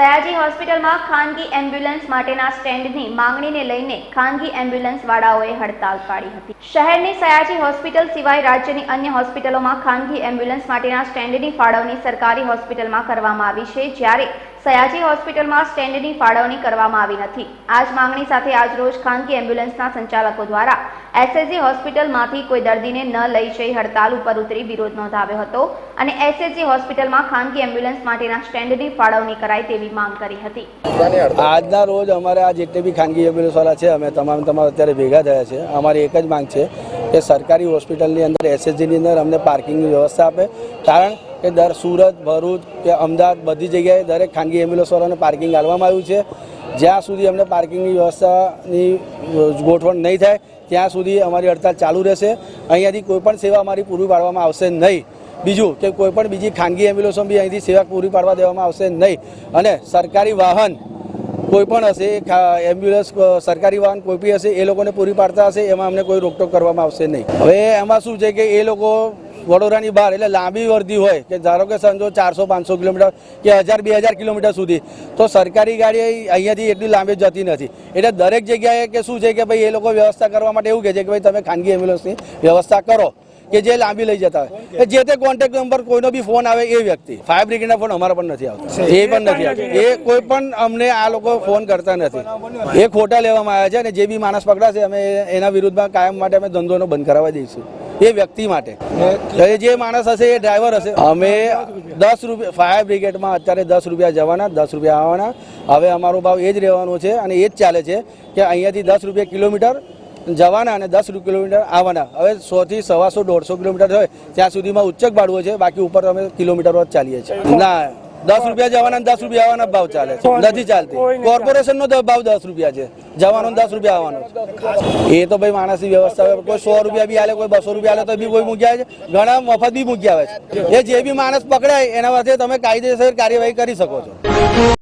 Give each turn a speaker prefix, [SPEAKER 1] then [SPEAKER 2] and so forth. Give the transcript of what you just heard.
[SPEAKER 1] સયાજી હોસ્પિટલમાં ખાનગી એમ્બ્યુલન્સ માટેના સ્ટેન્ડની માંગણીને લઈને ખાનગી એમ્બ્યુલન્સ વાળાઓએ હડતાલ પાડી હતી. શહેરની સયાજી હોસ્પિટલ સિવાય રાજ્યની અન્ય હોસ્પિટલોમાં ખાનગી એમ્બ્યુલન્સ માટેના સ્ટેન્ડની ફાળવણી સરકારી હોસ્પિટલમાં કરવામાં આવી છે. જ્યારે સયાજી હોસ્પિટલમાં સ્ટેન્ડની ફાળવણી કરવામાં આવી નથી. આ જ માંગણી સાથે આજરોજ ખાનગી એમ્બ્યુલન્સના સંચાલકો દ્વારા એસએસજી હોસ્પિટલમાંથી કોઈ દર્દીને ન લઈ જઈ હડતાલ ઉપર ઉતરી વિરોધ નોંધાવ્યો હતો અને એસએસજી હોસ્પિટલમાં ખાનગી એમ્બ્યુલન્સ માટેના સ્ટેન્ડની ફાળવણી કરાય તેવી માંગ કરી હતી.
[SPEAKER 2] આજના રોજ અમારે આ જેટલી બી ખાનગી એમ્બ્યુલન્સવાળા છે, અમે તમામ તમામ અત્યારે ભેગા થયા છે. અમારી એક જ માંગ છે કે સરકારી હોસ્પિટલની અંદર એસએસજીની અંદર અમને પાર્કિંગની વ્યવસ્થા આપે. કારણ કે દર સુરત, ભરૂચ કે અમદાવાદ બધી જગ્યાએ દરેક ખાનગી એમ્બ્યુલન્સવાળાને પાર્કિંગ આપવામાં આવ્યું છે. જ્યાં સુધી અમને પાર્કિંગની વ્યવસ્થાની ગોઠવણ નહીં થાય, ત્યાં સુધી અમારી હડતાલ ચાલુ રહેશે. અહીંયાથી કોઈપણ સેવા અમારી પૂરી પાડવામાં આવશે નહીં. બીજું કે કોઈપણ બીજી ખાનગી એમ્બ્યુલન્સો બી અહીંથી સેવા પૂરી પાડવા દેવામાં આવશે નહીં. અને સરકારી વાહન કોઈ પણ હશે એમ્બ્યુલન્સ સરકારી વાહન કોઈ બી હશે, એ લોકોને પૂરી પાડતા હશે, એમાં અમને કોઈ રોકટોક કરવામાં આવશે નહીં. હવે એમાં શું છે કે એ લોકો વડોદરાની બહાર એટલે લાંબી વર્ધી હોય કે ધારો કે સમજો ચારસો પાંચસો કિલોમીટર કે હજાર બે હજાર કિલોમીટર સુધી તો સરકારી ગાડી અહીંયાથી એટલી લાંબી જતી નથી. એટલે દરેક જગ્યાએ કે શું છે કે ભાઈ એ લોકો વ્યવસ્થા કરવા માટે એવું કહે છે કે ભાઈ તમે ખાનગી એમ્બ્યુલન્સની વ્યવસ્થા કરો કે જે લાંબી લઈ જતા હોય. જે તે કોન્ટેક્ટ નંબર કોઈનો બી ફોન આવે એ વ્યક્તિ. ફાયર બ્રિગેડના ફોન અમારા પણ નથી આવતા. એ પણ નથી આવતા. એ કોઈ પણ અમને આ લોકો ફોન કરતા નથી. એ ખોટા લેવામાં આવ્યા છે અને જે બી માણસ પકડાશે અમે એના વિરુદ્ધમાં કાયમ માટે અમે ધંધોનો બંધ કરાવવા દઈશું એ વ્યક્તિ માટે. જે માણસ હશે એ ડ્રાઈવર હશે. અમે દસ રૂપિયા ફાયર બ્રિગેડમાં અત્યારે દસ રૂપિયા જવાના દસ રૂપિયા આવવાના. હવે અમારો ભાવ એ જ રહેવાનો છે અને એ જ ચાલે છે કે અહીંયાથી દસ રૂપિયા કિલોમીટર જવાના અને દસ કિલોમીટર આવવાના. હવે સોથી સવાસો દોઢસો કિલોમીટર હોય ત્યાં સુધીમાં ઉચ્ચક ભાડું છે બાકી ઉપર અમે કિલોમીટર જ ચાલીએ છીએ. ના દસ રૂપિયા જવાના દસ રૂપિયા આવવાના ભાવ ચાલે છે. નથી ચાલતી. કોર્પોરેશનનો ભાવ દસ રૂપિયા છે. જવાનો દસ રૂપિયા આવવાનું. એ તો ભાઈ માણસની વ્યવસ્થા હોય. કોઈ સો રૂપિયા બી આલે, કોઈ બસો રૂપિયા આલે, તો બી કોઈ મૂક્યા છે. ઘણા મફત બી મૂક્યા આવે છે. એ જે બી માણસ પકડાય, એના માટે તમે કાયદેસર કાર્યવાહી કરી શકો છો.